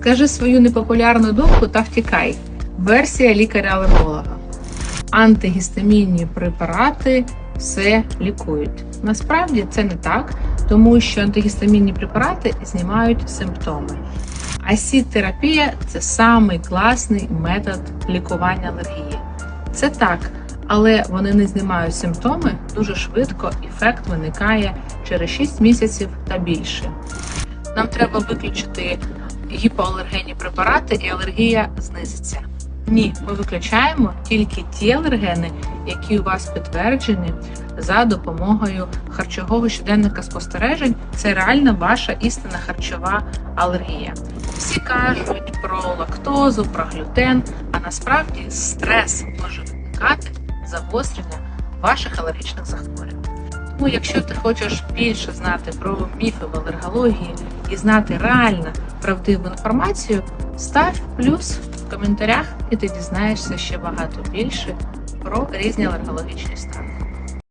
Скажи свою непопулярну думку та втікай. Версія лікаря-алерголога. Антигістамінні препарати все лікують. Насправді це не так, тому що антигістамінні препарати знімають симптоми. А сіт-терапія це самий класний метод лікування алергії. Це так, але вони не знімають симптоми дуже швидко. Ефект виникає через 6 місяців та більше. Нам треба виключити гіпоалергенні препарати, і алергія знизиться. Ні, ми виключаємо тільки ті алергени, які у вас підтверджені за допомогою харчового щоденника спостережень. Це реально ваша істинна харчова алергія. Всі кажуть про лактозу, про глютен, а насправді стрес може викликати загострення ваших алергічних захворювань. Тому, якщо ти хочеш більше знати про міфи в алергології і знати реально правдиву інформацію, став плюс в коментарях, і ти дізнаєшся ще багато більше про різні алергологічні стани.